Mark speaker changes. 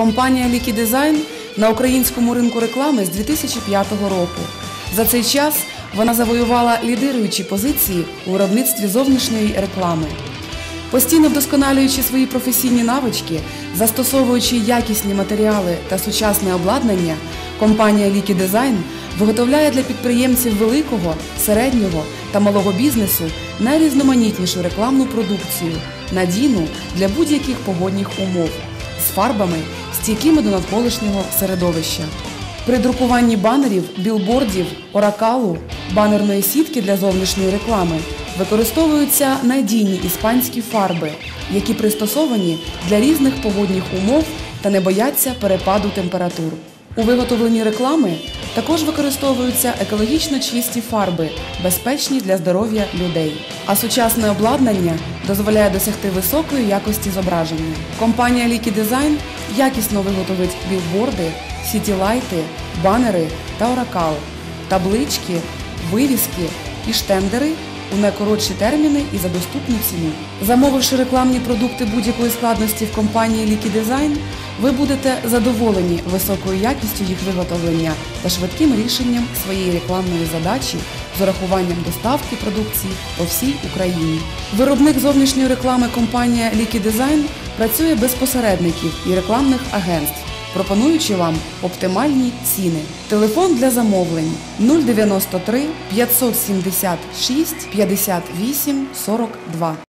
Speaker 1: Компанія Лікі Дизайн на українському ринку реклами з 2005 року. За цей час вона завоювала лідируючі позиції у виробництві зовнішньої реклами. Постійно вдосконалюючи свої професійні навички, застосовуючи якісні матеріали та сучасне обладнання, компанія Лікі Дизайн виготовляє для підприємців великого, середнього та малого бізнесу найрізноманітнішу рекламну продукцію, надійну для будь-яких погодних умов, з фарбами, стійкими до навколишнього середовища. При друкуванні банерів, білбордів, оракалу, банерної сітки для зовнішньої реклами використовуються надійні іспанські фарби, які пристосовані для різних погодних умов та не бояться перепаду температур. У виготовленні реклами також використовуються екологічно чисті фарби, безпечні для здоров'я людей. А сучасне обладнання дозволяє досягти високої якості зображення. Компанія Лікі Дизайн якісно виготовить білборди, сітілайти, банери та оракал, таблички, вивіски і штендери у найкоротші терміни і за доступну ціну. Замовивши рекламні продукти будь-якої складності в компанії Лікі Дизайн, ви будете задоволені високою якістю їх виготовлення та швидким рішенням своєї рекламної задачі з урахуванням доставки продукції по всій Україні. Виробник зовнішньої реклами компанія Лікі Дизайн працює без посередників і рекламних агентств пропонуючи вам оптимальні ціни. Телефон для замовлень 093 576 58 42.